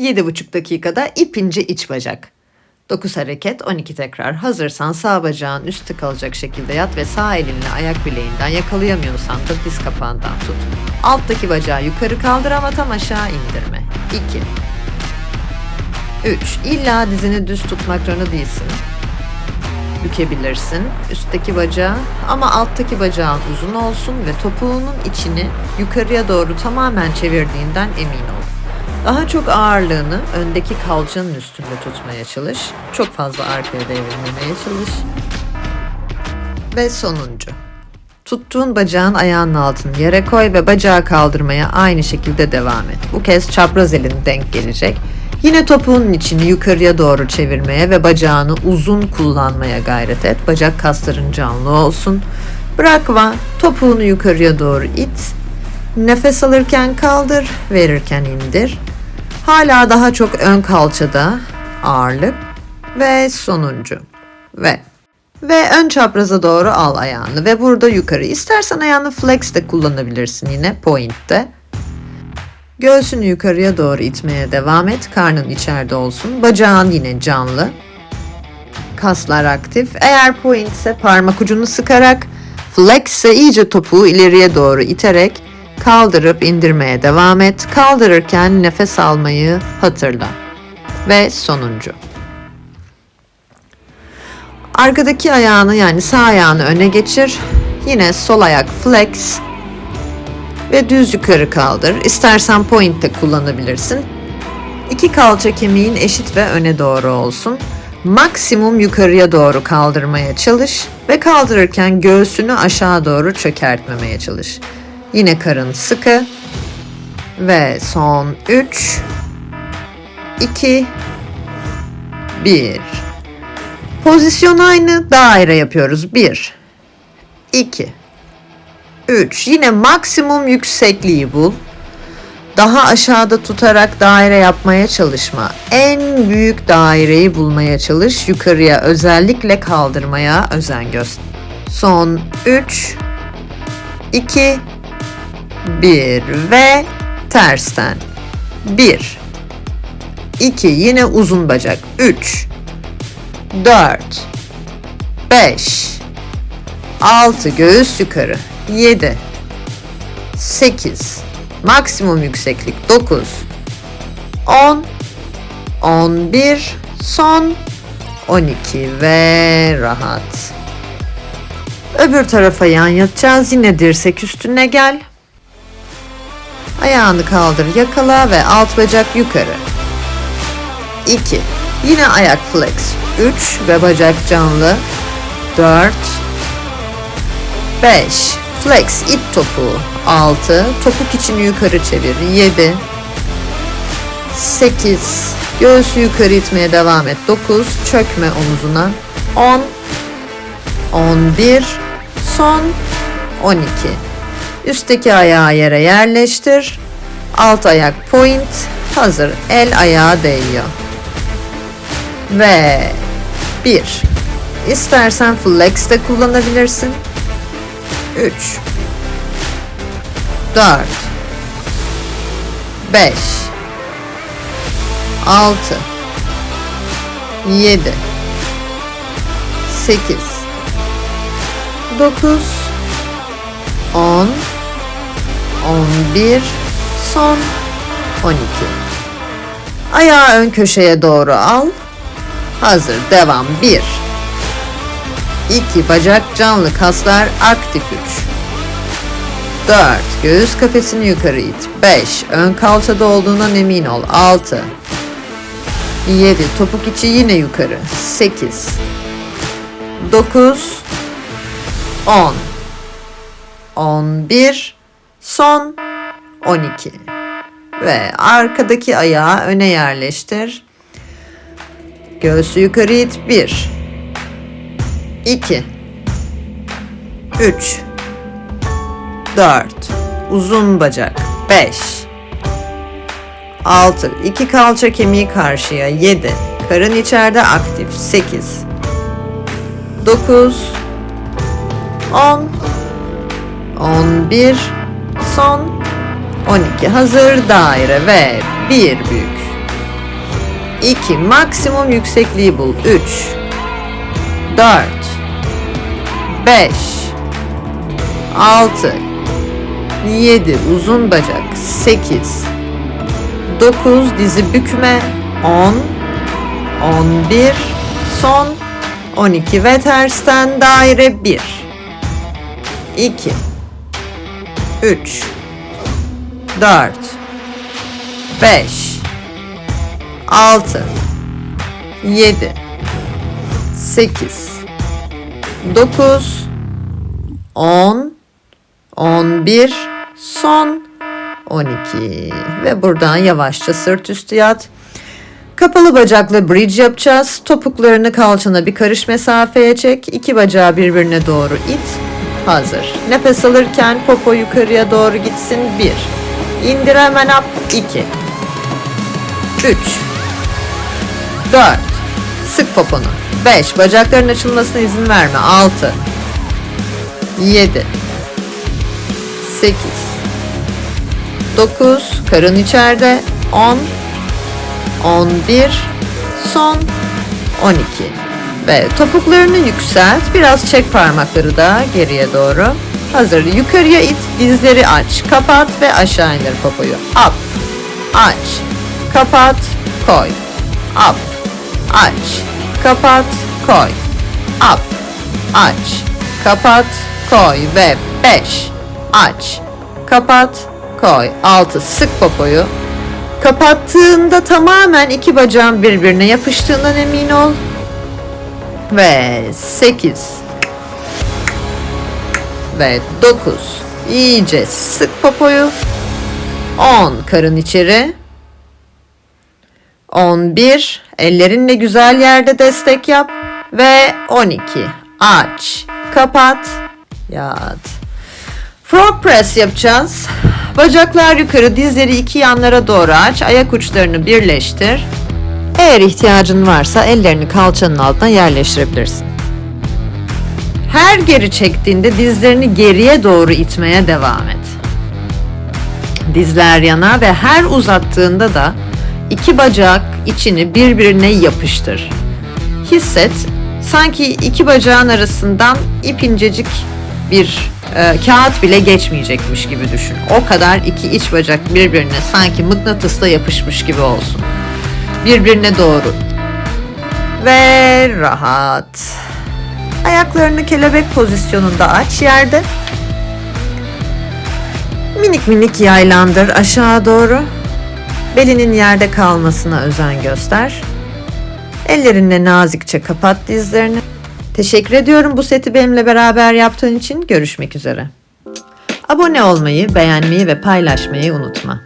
7,5 dakikada ipince iç bacak. 9 hareket 12 tekrar. Hazırsan sağ bacağın üstte kalacak şekilde yat ve sağ elinle ayak bileğinden yakalayamıyorsan da diz kapağından tut. Alttaki bacağı yukarı kaldır ama tam aşağı indirme. 2 3. İlla dizini düz tutmak zorunda değilsin. Bükebilirsin üstteki bacağı ama alttaki bacağın uzun olsun ve topuğunun içini yukarıya doğru tamamen çevirdiğinden emin ol. Daha çok ağırlığını öndeki kalçanın üstünde tutmaya çalış. Çok fazla arkaya devrilmemeye çalış. Ve sonuncu. Tuttuğun bacağın ayağının altını yere koy ve bacağı kaldırmaya aynı şekilde devam et. Bu kez çapraz elin denk gelecek. Yine topuğunun içini yukarıya doğru çevirmeye ve bacağını uzun kullanmaya gayret et. Bacak kasların canlı olsun. Bırakma, topuğunu yukarıya doğru it. Nefes alırken kaldır, verirken indir. Hala daha çok ön kalçada ağırlık ve sonuncu. Ve ve ön çapraza doğru al ayağını ve burada yukarı. İstersen ayağını flex de kullanabilirsin yine point'te. Göğsünü yukarıya doğru itmeye devam et. Karnın içeride olsun. Bacağın yine canlı. Kaslar aktif. Eğer point ise parmak ucunu sıkarak, flex ise iyice topuğu ileriye doğru iterek kaldırıp indirmeye devam et. Kaldırırken nefes almayı hatırla. Ve sonuncu. Arkadaki ayağını yani sağ ayağını öne geçir. Yine sol ayak flex ve düz yukarı kaldır. İstersen point de kullanabilirsin. İki kalça kemiğin eşit ve öne doğru olsun. Maksimum yukarıya doğru kaldırmaya çalış ve kaldırırken göğsünü aşağı doğru çökertmemeye çalış. Yine karın sıkı ve son 3 2 1 Pozisyon aynı daire yapıyoruz. 1 2 3 yine maksimum yüksekliği bul. Daha aşağıda tutarak daire yapmaya çalışma. En büyük daireyi bulmaya çalış. Yukarıya özellikle kaldırmaya özen göster. Son 3 2 1 ve tersten. 1 2 yine uzun bacak. 3 4 5 6 göğüs yukarı. 7 8 maksimum yükseklik 9 10 11 son 12 ve rahat. Öbür tarafa yan yatacağız. Yine dirsek üstüne gel. Ayağını kaldır, yakala ve alt bacak yukarı. 2. Yine ayak flex. 3 ve bacak canlı. 4 5 Flex ip topuğu 6 Topuk içini yukarı çevir 7 8 Göğsü yukarı itmeye devam et 9 Çökme omuzuna 10 11 Son 12 Üstteki ayağı yere yerleştir. Alt ayak point. Hazır. El ayağa değiyor. Ve 1. İstersen flex de kullanabilirsin. 3 4 5 6 7 8 9 10 11 son 12 Ayağı ön köşeye doğru al. Hazır. Devam. 1 2 bacak canlı kaslar aktif 3 4 göğüs kafesini yukarı it. 5 ön kalçada olduğundan emin ol. 6 7 topuk içi yine yukarı. 8 9 10 11 son 12 ve arkadaki ayağı öne yerleştir. Göğsü yukarı it. 1 2 3 4 uzun bacak. 5 6 2 kalça kemiği karşıya. 7 karın içeride aktif. 8 9 10 11 son. 12 hazır daire ve bir büyük. 2. Maksimum yüksekliği bul. 3 4 5 6 7 uzun bacak. 8 9 dizi bükme. 10 11 son. 12 ve tersten daire 1 2 3 4 5 6 7 8 9 10 11 son. 12 ve buradan yavaşça sırt üstü yat. Kapalı bacakla bridge yapacağız. Topuklarını kalçana bir karış mesafeye çek. İki bacağı birbirine doğru it. Hazır. Nefes alırken popo yukarıya doğru gitsin. 1. İndir hemen up. 2. 3. 4. Sık poponu. 5. Bacakların açılmasına izin verme. 6. 7. 8. 9. Karın içeride. 10. 11. Son 12. Ve topuklarını yükselt. Biraz çek parmakları da geriye doğru. Hazır. Yukarıya it. Dizleri aç. Kapat ve aşağı indir popoyu. Up. Aç. Kapat. Koy. Up. Aç. Kapat. Koy. Up. Aç. Kapat. Koy. Ve 5. Aç. Kapat. Koy. 6. Sık popoyu. Kapattığında tamamen iki bacağın birbirine yapıştığından emin ol. Ve 8 ve 9 iyice sık popoyu. 10 karın içeri. 11 ellerinle güzel yerde destek yap. Ve 12 aç. Kapat. Yat. Frog press yapacağız. Bacaklar yukarı dizleri iki yanlara doğru aç. Ayak uçlarını birleştir eğer ihtiyacın varsa ellerini kalçanın altına yerleştirebilirsin. Her geri çektiğinde dizlerini geriye doğru itmeye devam et. Dizler yana ve her uzattığında da iki bacak içini birbirine yapıştır. Hisset, sanki iki bacağın arasından ip incecik bir e, kağıt bile geçmeyecekmiş gibi düşün. O kadar iki iç bacak birbirine sanki mıknatısla yapışmış gibi olsun birbirine doğru. Ve rahat. Ayaklarını kelebek pozisyonunda aç yerde. Minik minik yaylandır aşağı doğru. Belinin yerde kalmasına özen göster. Ellerinle nazikçe kapat dizlerini. Teşekkür ediyorum bu seti benimle beraber yaptığın için. Görüşmek üzere. Abone olmayı, beğenmeyi ve paylaşmayı unutma.